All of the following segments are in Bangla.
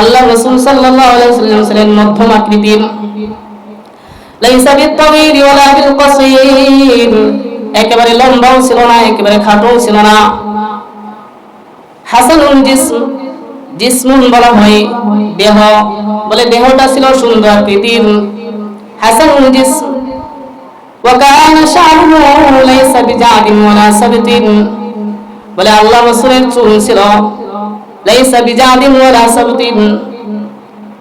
আল্লাহ রাসূল সাল্লাল্লাহু আলাইহি ওয়াসাল্লাম ছিলেন মধ্যম আকৃতির লাইসা বিত-তাওয়িল ওয়ালা বিল-কাসীর একেবারে লম্বাও ছিল না একেবারে খাটোও ছিল না হাসানুল জিসম জিসমুন বলা হয় দেহ বলে দেহটা ছিল সুন্দর আকৃতির হাসানুল জিসম وكان شعره ليس بجعد ولا سبط বলে আল্লাহ রাসূলের চুল ছিল লাইসা ওয়ালা সাবতিন।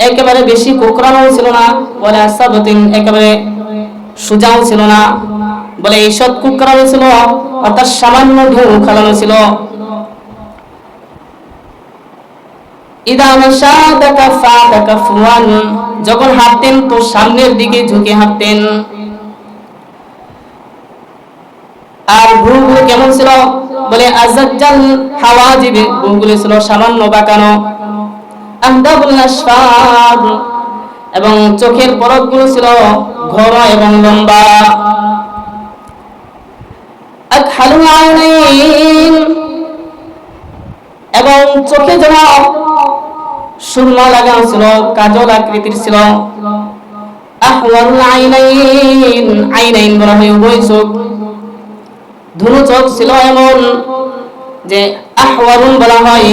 একেবারে বেশি কোকড়ানো ছিল না, ওয়ালা সাবতিন একেবারে সুজাও ছিল না। বলে এইসব কুকড়ানো ছিল, অর্থাৎ সামান্য ঢেউ খেলানো ছিল। যখন হাঁটতেন তো সামনের দিকে ঝুঁকে হাঁটতেন। আর ভ্রুগুলো কেমন ছিল? বলে, আজাজ্জাল হাওয়াজিবে ভ্রুগুলো ছিল সামান্য বাঁকানো। এবং চোখের পলকগুলো ছিল ঘন এবং লম্বা। এবং চোখে যেন সুরমা লাগানো ছিল, কাজল আকৃতির ছিল। আইনাইন আইনাইন বলা হয় উভয় চোখ। ধনু চোখ ছিল এমন যে আহওয়ারুন বলা হয়,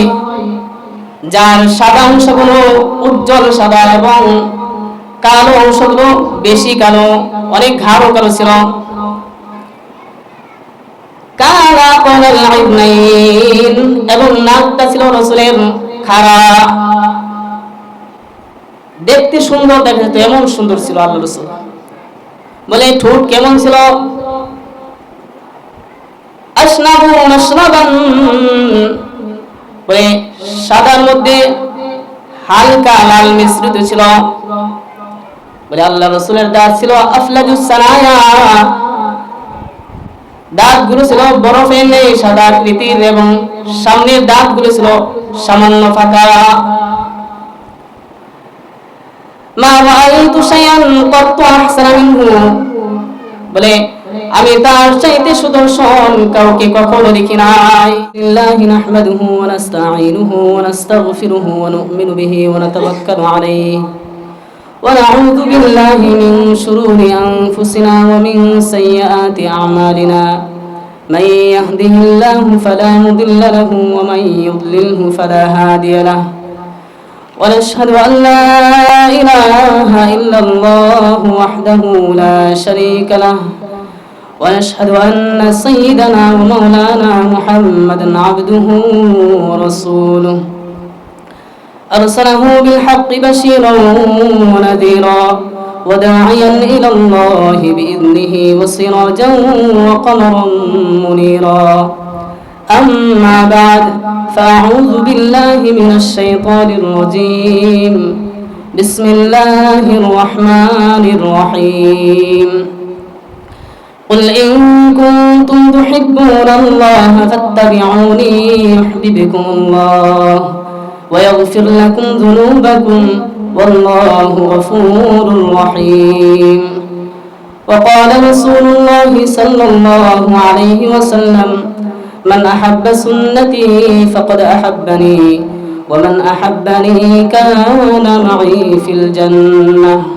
যার সাদা অংশগুলো উজ্জ্বল সাদা এবং কালো অংশগুলো বেশি কালো, অনেক ঘাড়ো কালো ছিল। এবং নাকটা ছিল রসুলের খাড়া। দেখতে সুন্দর দেখা যেত এমন সুন্দর ছিল আল্লাহ রসুল। বলে, ঠোঁট কেমন ছিল? আশনাবু মাশরাবান বলে, সাদার মধ্যে হালকা লাল মিশ্রিত ছিল। বলে, আল্লাহ রসুলের দাঁত ছিল আফলাজুস সানায়া। দাঁতগুলো ছিল বরফের নেই, সাদা আকৃতির এবং সামনের দাঁতগুলো ছিল সামান্য ফাঁকা। মা রাআইতু শাইআন কত্তু আহসানা মিনহু। বলে আমি তার চাইতে সুদর্শন কাউকে কখনো দেখি নাই। ইল্লাহি নাহমাদুহু ওয়া নাস্তাঈনুহু ওয়া নাস্তাগফিরুহু ওয়া নু'মিনু বিহি ওয়া নাতাওয়াক্কালু আলাইহি। ওয়া নাউযু বিল্লাহি মিন শুরুরি আনফুসিনা ওয়া মিন সাইয়্যাতি আমালিনা। من يهده الله فلا مضل له ومن يضلله فلا هادي له ونشهد أن لا إله إلا الله وحده لا شريك له ونشهد أن سيدنا ومولانا محمدا عبده ورسوله أرسله بالحق بشيرا ونذيرا وداعيا إلى الله بإذنه وسراجا وقمرا منيرا أما بعد فأعوذ بالله من الشيطان الرجيم بسم الله الرحمن الرحيم قل إن كنتم تحبون الله فاتبعوني يحببكم الله ويغفر لكم ذنوبكم والله غفور رحيم وقال رسول الله صلى الله عليه وسلم من أحب سنتي فقد أحبني ومن أحبني كان معي في الجنة.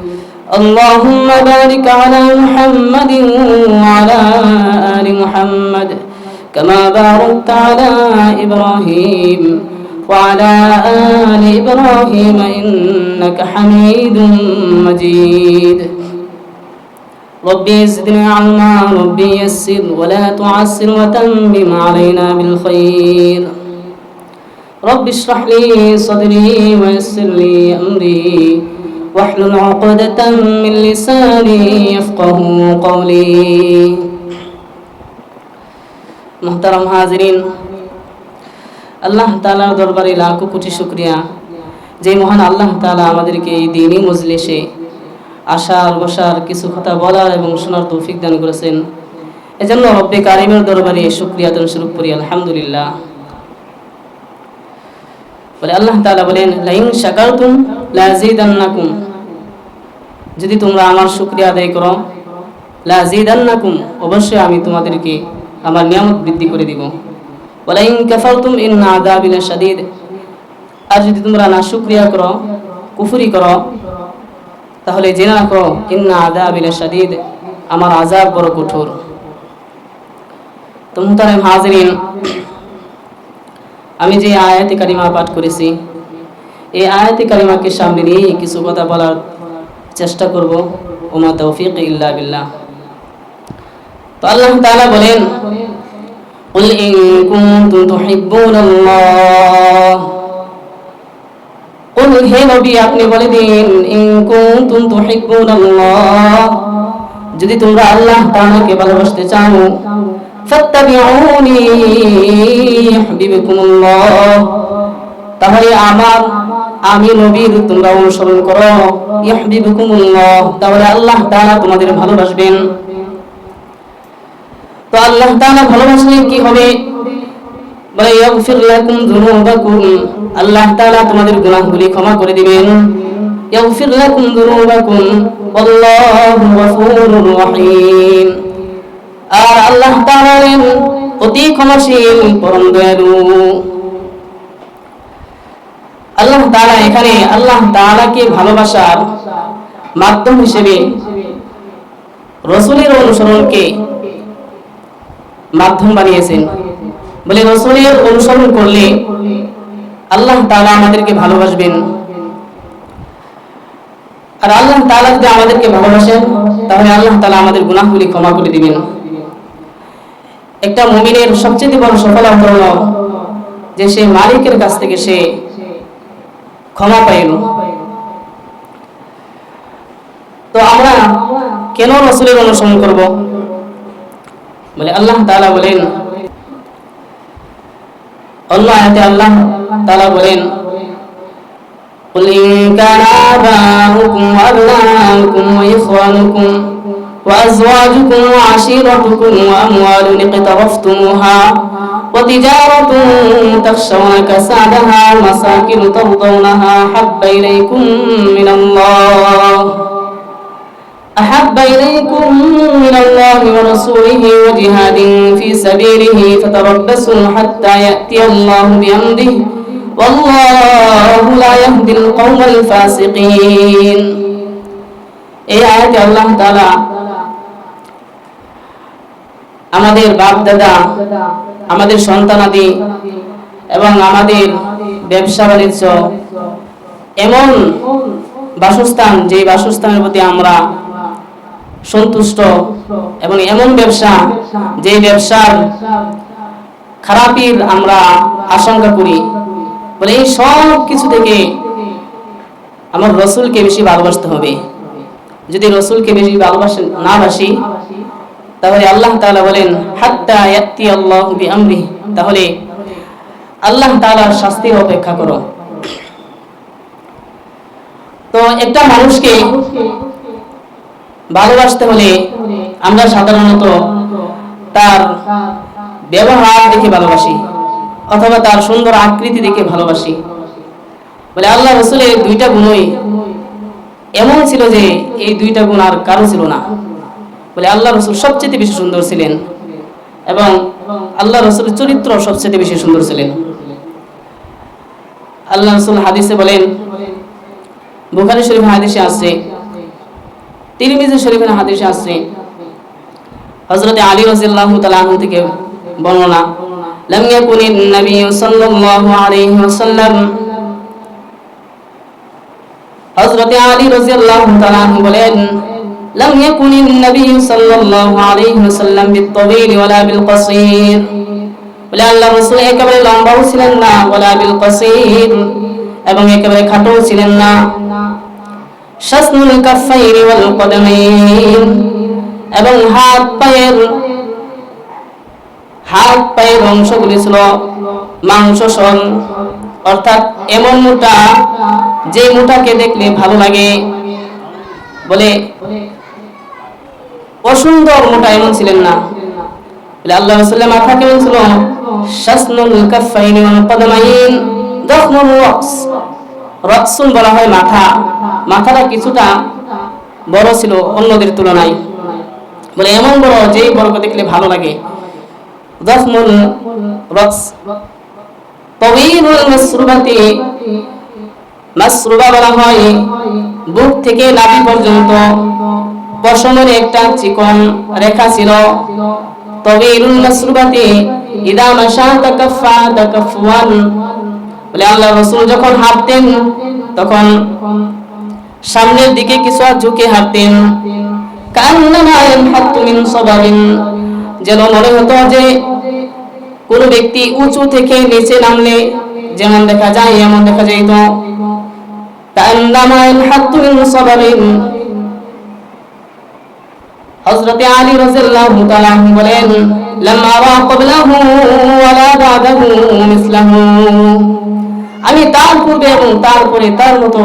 اللهم بارك على محمد وعلى آل محمد كما باركت على إبراهيم وعلى آل إبراهيم إنك حميد مجيد. ربي زدنا علما ربي يسر ولا تعسر وتمم علينا بالخير. رب اشرح لي صدري ويسر لي أمري. واحلل عقدة من لساني يفقه قولي محترم حاضرين আল্লাহ তালার দরবারে লাখো কোটি শুক্রিয়া যে মহান আল্লাহ তাআলা আমাদেরকে এই দিনই মজলিসে আসার বসার কিছু কথা বলার এবং শোনার তৌফিক দান করেছেন এজন্য রব্বে কারিমের দরবারে শুক্রিয়া দান শুরু করি আলহামদুলিল্লাহ বলে আল্লাহ তাআলা বলেন লাইন শাকারতুম লাযিদান্নাকুম যদি তোমরা আমার শুকরিয়া আদায় করো লাযিদান্নাকুম অবশ্যই আমি তোমাদেরকে আমার নিয়ামত বৃদ্ধি করে দিব। ওয়ালাইন কাফারতুম ইন্না আযাবি লাশাদীদ আর যদি তোমরা না শুকরিয়া করো, কুফরি করো, তাহলে জেনে রাখো, ইন্না আযাবি লাশাদীদ আমার আযাব বড় কঠোর। তো মুহতারাম হাজিরিন, আমি যে আয়াতি কারিমা পাঠ করেছি এই আয়াতি কারিমাকে সামনে নিয়ে কিছু কথা বলার চেষ্টা করব ওমা তৌফিক ইল্লা বিল্লাহ তো আল্লাহ তাআলা বলেন قل إن كنتم تحبون الله قل হে নবী আপনি বলে দিন ইন কুনতুম তুহিব্বুনাল্লাহ যদি তোমরা আল্লাহ তাআলাকে ভালোবাসতে চাও ফাত্তাবিউনি ইউহিব্বুকুমুল্লাহ তাহলে আমার আমি নবীর তোমরা অনুসরণ করো। তাহলে আল্লাহ তাআলা তোমাদের ভালোবাসবেন। তো আল্লাহ তাআলা ভালোবাসলে কি হবে? বলে আল্লাহ তাআলা তোমাদের গুনাহগুলি ক্ষমা করে দিবেন। আর আল্লাহ অতি ক্ষমাশীল, পরম দয়ালু। আল্লাহ তাআলা এখানে আল্লাহ তাআলাকে ভালোবাসার মাধ্যম হিসেবে রসুলের অনুসরণকে মাধ্যম বানিয়েছেন। বলে রসুলের অনুসরণ করলে আল্লাহ তাআলা আমাদেরকে ভালোবাসবেন। আর আল্লাহ তাআলা যদি আমাদেরকে ভালোবাসেন, তাহলে আল্লাহ তাআলা আমাদের গুনাহগুলি ক্ষমা করে দিবেন। একটা মুমিনের সবচেয়ে বড় সফলতা হলো যে সে মালিকের কাছ থেকে সে ক্ষমা পাইল তো আমরা কেন রসুলের অনুসরণ করব বলে আল্লাহ তাআলা বলেন অন্য আয়াতে আল্লাহ তাআলা বলেন قل إن كان آباؤكم وأبناؤكم وإخوانكم وأزواجكم وعشيرتكم وأموال اقترفتموها وتجارة تخشون كسادها ومساكن ترضونها حب إليكم من الله أحب إليكم من الله ورسوله وجهاد في سبيله فتربصوا حتى يأتي الله بأمره والله لا يهدي القوم الفاسقين এই আয়াতে আল্লাহ তাআলা আমাদের বাপ দাদা আমাদের সন্তানাদি এবং আমাদের ব্যবসা বাণিজ্য এমন বাসস্থান যে বাসস্থানের প্রতি আমরা সন্তুষ্ট এবং এমন ব্যবসা যে ব্যবসার খারাপির আমরা আশঙ্কা করি। বলে এই সব কিছু থেকে আমার রসুলকে বেশি ভালোবাসতে হবে। যদি রসুলকে বেশি ভালোবাসেন না বাসি তাহলে আল্লাহ তাআলা বলেন, হাত্তা আল্লাহ বিআমরি। তাহলে আল্লাহ তাআলার শাস্তির অপেক্ষা করো। তো একটা মানুষকে ভালোবাসতে হলে আমরা সাধারণত তার ব্যবহার দেখে ভালোবাসি অথবা তার সুন্দর আকৃতি দেখে ভালোবাসি। বলে আল্লাহ রসুলের দুইটা গুণই এমন ছিল যে এই দুইটা গুণ আর কারও ছিল না। বলে আল্লাহ রসুল সবচেয়ে বেশি সুন্দর ছিলেন। এবং আল্লাহ রসুলের চরিত্র সবচেয়ে বেশি সুন্দর ছিলেন। আল্লাহ রসুল হাদিসে বলেন, বুখারি শরীফ হাদিসে আসছে তিরমিজি শরীফের হাদিসে আসছে হযরত আলী রাদিয়াল্লাহু তাআলা আনহু থেকে বর্ণনা, লাম ইয়াকুনিন নবী সাল্লাল্লাহু আলাইহি ওয়াসাল্লাম। হযরত আলী রাদিয়াল্লাহু তাআলা বলেন لم يكن النبي صلى الله عليه وسلم بالطويل ولا بالقصير বলে আল্লাহ রাসূল একেবারে লম্বাও ছিলেন না ওয়ালা বিল কসীর এবং একেবারে খাটোও ছিলেন না শাসনুল কাফাইনি ওয়াল কদমাইন এবং হাত পায়ের হাত পায়ের অংশগুলি ছিল মাংস সল অর্থাৎ এমন মোটা যে মোটাকে দেখলে ভালো লাগে বলে অসুন্দর মোটা এমন ছিলেন না। আল্লাহ রাসূলের মাথা কেমন ছিল? বলা হয় মাথা। মাথাটা কিছুটা বড় ছিল অন্যদের তুলনায়। বলে এমন বড় যেই বড়কে দেখলে ভালো লাগে। বলা হয় বুক থেকে নাভি পর্যন্ত। পশমের একটা চিকন রেখা ছিল। তবিরুল মাসরুবাতি, ইদা মাশা তাকাফা তাকাফওয়ান বলে আল্লাহ রাসূল যখন হাঁটতেন, তখন সামনের দিকে কিছু ঝুঁকে হাঁটতেন। কান্নামা ইয়ানহাতু মিন সাবাবিন। যেন মনে হতো যে কোন ব্যক্তি উঁচু থেকে নিচে নামলে যেমন দেখা যায়, এমন দেখা যায় যাইত। কান্নামা ইয়ানহাতু মিন সাবাবিন। হযরতে আলী রাদিয়াল্লাহু তাআলা আনহু বলেন, লাম্মা রা ক্বাবলাহু ওয়ালা বাদাহু মিসলাহু। আমি তার পূর্বে এবং তারপরে তার মতো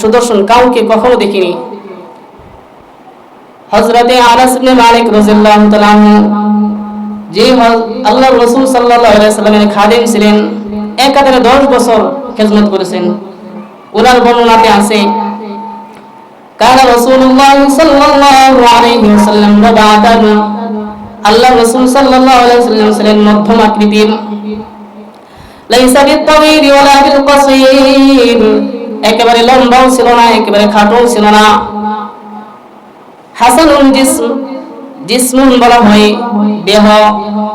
সুদর্শন কাউকে কখনো দেখিনি। হযরতে আনাস ইবনে মালিক রাদিয়াল্লাহু তাআলা যে আল্লাহর রাসূল সাল্লাল্লাহু আলাইহি সাল্লামের খাদেম ছিলেন, একাধারে 10 বছর খেদমত করেছেন। ওনার বর্ণনাতে আছে কান রাসূলুল্লাহ সাল্লাল্লাহু আলাইহি ওয়াসাল্লাম রাবাতান আল্লাহ রাসূল সাল্লাল্লাহু আলাইহি ওয়াসাল্লাম ছিলেন মধ্যম আকৃতির লাইসা বিত-তাওয়িল ওয়ালা বিল-কাসীর একেবারে লম্বাও ছিল না একেবারে খাটোও ছিল না হাসানুল জিসম জিসমুন বলা হয় দেহ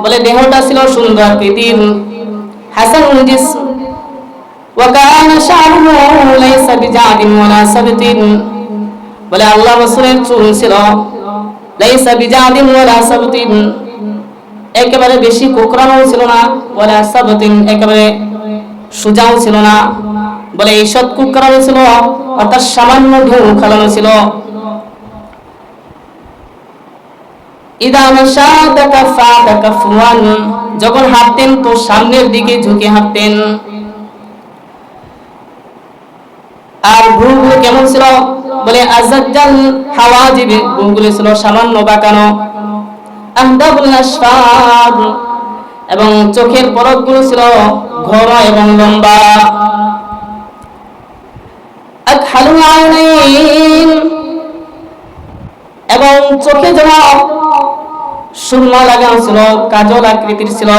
বলে দেহটা ছিল সুন্দর আকৃতির হাসানুল জিসম وكان شعره ليس بجعد ولا سبت বলে আল্লাহ রাসূলের চুল ছিল। লাইসা বিজাদিন ওয়ালা সাবতিন। একেবারে বেশি কোকড়ানো ছিল না, ওয়ালা সাবতিন একেবারে সুজাও ছিল না। বলে এই সৎ কোকড়ানো ছিল, অর্থাৎ সামান্য ঢেউ খেলানো ছিল। যখন হাঁটতেন তো সামনের দিকে ঝুঁকে হাঁটতেন। আর ভ্রুগুলো কেমন ছিল? আজাজ্জাল ছিল সামান্য আহদাবুল আসফার এবং চোখের পলকগুলো ছিল ঘন এবং লম্বা। এবং চোখে যেন সুরমা লাগানো ছিল, কাজল আকৃতির ছিল।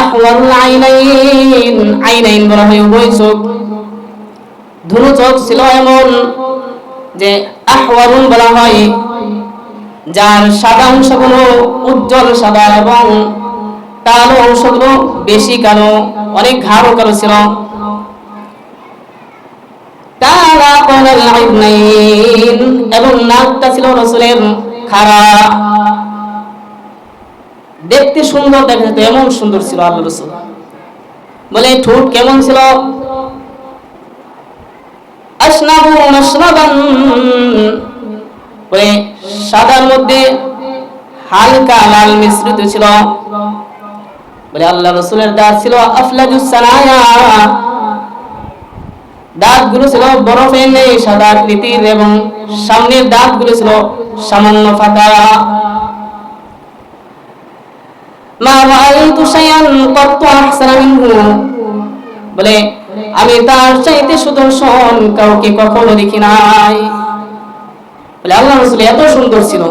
আহওয়াল আইনাইন আইনাইন বলা হয় উভয় চোখ। ধনু চোখ ছিল এমন যে আহওয়ারুন বলা হয়, যার সাদা অংশগুলো উজ্জ্বল সাদা এবং কালো অংশগুলো বেশি কালো, অনেক ঘাড়ো কালো ছিল। এবং নাকটা ছিল রসুলের খাড়া। দেখতে সুন্দর দেখা যেত এমন সুন্দর ছিল আল্লাহ রসুল। বলে, ঠোঁট কেমন ছিল? আসনাবু সাদার মধ্যে হালকা লাল মিশ্রিত ছিল। বলে আল্লাহ রসুলের দাঁত ছিল আফলাজুস সানায়া। দাঁতগুলো ছিল বরফের নেই সাদা আকৃতির এবং সামনের দাঁতগুলো ছিল সামান্য ফাঁকা। মা রাআইতু শাইআন ক্বাত্তু আহসানা বলে আমি তার চাইতে সুদর্শন কাউকে কখনো দেখি নাই। বলে আল্লাহ রসুল এত সুন্দর ছিল।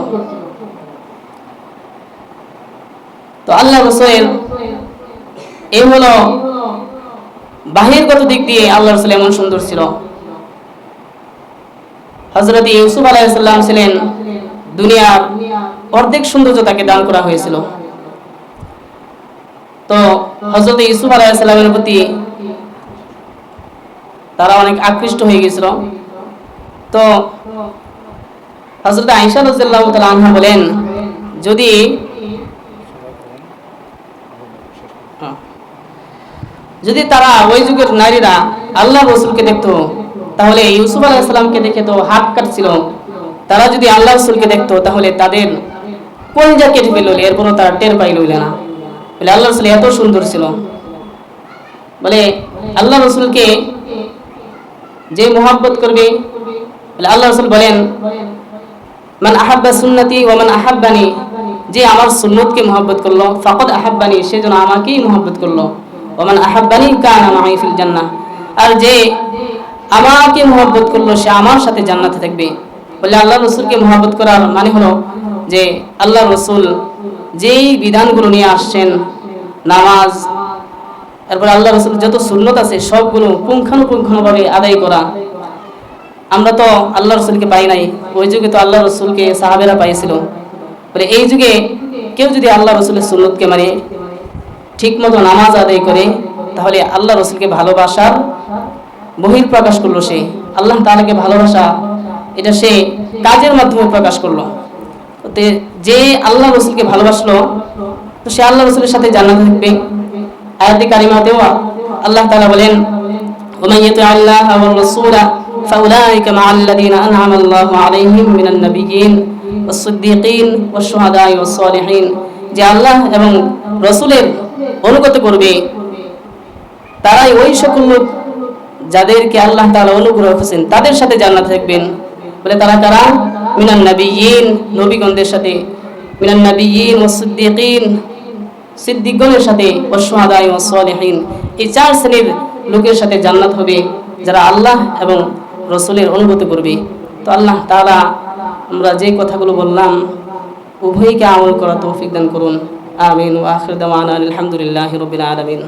তো আল্লাহ রসুলের এই হলো বাহিরগত দিক দিয়ে আল্লাহ রসুল এমন সুন্দর ছিল। হজরত ইউসুফ আলাইসাল্লাম ছিলেন দুনিয়ার অর্ধেক সৌন্দর্য তাকে দান করা হয়েছিল। তো হজরত ইউসুফ আলাইসাল্লামের প্রতি তারা অনেক আকৃষ্ট হয়ে গেছিল। তো হজরত আইসা রাদিয়াল্লাহু আনহা বলেন, যদি হ্যাঁ। যদি তারা ওই যুগের নারীরা আল্লাহ রসুলকে দেখতো, তাহলে ইউসুফ আলাইহিস সালামকে দেখে তো হাত কাটছিল। তারা যদি আল্লাহ রসুলকে দেখতো, তাহলে তাদের কোন যা কেটে ফেলল, এরপরও তারা টের পাইল না। বলে আল্লাহ রসুল এত সুন্দর ছিল। বলে আল্লাহ রসুলকে যে মোহাব্বত করবে আল্লাহ রসুল বলেন, মান আহাব্বা সুন্নতি ও মান আহাব্বানি যে আমার সুন্নতকে মোহাব্বত করল, ফাকদ আহাব্বানি সে যেন আমাকেই মোহাব্বত করল। ও মান আহাব্বানি কান মাই ফিল জান্নাহ আর যে আমাকে মোহাব্বত করল, সে আমার সাথে জান্নাতে থাকবে। বলে আল্লাহ রসুলকে মোহাব্বত করার মানে হলো যে আল্লাহ রসুল যেই বিধানগুলো নিয়ে আসছেন, নামাজ তারপরে আল্লাহ রসুল যত সুন্নত আছে সবগুলো পুঙ্খানুপুঙ্খানুভাবে আদায় করা। আমরা তো আল্লাহ রসুলকে পাই নাই, ওই যুগে তো আল্লাহ রসুলকে সাহাবেরা পাইছিল। বলে এই যুগে কেউ যদি আল্লাহ রসুলের সুন্নতকে মানে ঠিক মতো নামাজ আদায় করে, তাহলে আল্লাহ রসুলকে ভালোবাসার বহির প্রকাশ করল সে। আল্লাহ তাআলাকে ভালোবাসা, এটা সে কাজের মাধ্যমে প্রকাশ করল। যে আল্লাহ রসুলকে ভালোবাসলো, তো সে আল্লাহ রসুলের সাথে জান্নাত থাকবে। আয়াতে কারিমাতেও আল্লাহ তাআলা বলেন ومن يطع الله والرسول فأولئك مع الذين أنعم الله عليهم من النبيين والصديقين والشهداء والصالحين যে আল্লাহ এবং রসুলের অনুগত করবে তারাই ওই সকল লোক যাদেরকে আল্লাহ তাআলা অনুগ্রহ করেছেন তাদের সাথে জান্নাত থাকবেন বলে তারা কারা মিনান নবিয়িন নবীগণদের সাথে মিনান নবিয়িন ও সিদ্দিকিন সিদ্দিকগণের সাথে অসমাদায় ও সলেহীন। এই চার শ্রেণির লোকের সাথে জান্নাত হবে, যারা আল্লাহ এবং রসুলের অনুগত করবে। তো আল্লাহ তারা আমরা যে কথাগুলো বললাম, উভয়কে আমল করা তৌফিক দান করুন। আমিন। ওয়াখির দামান আলহামদুলিল্লাহ রবিল আলামিন।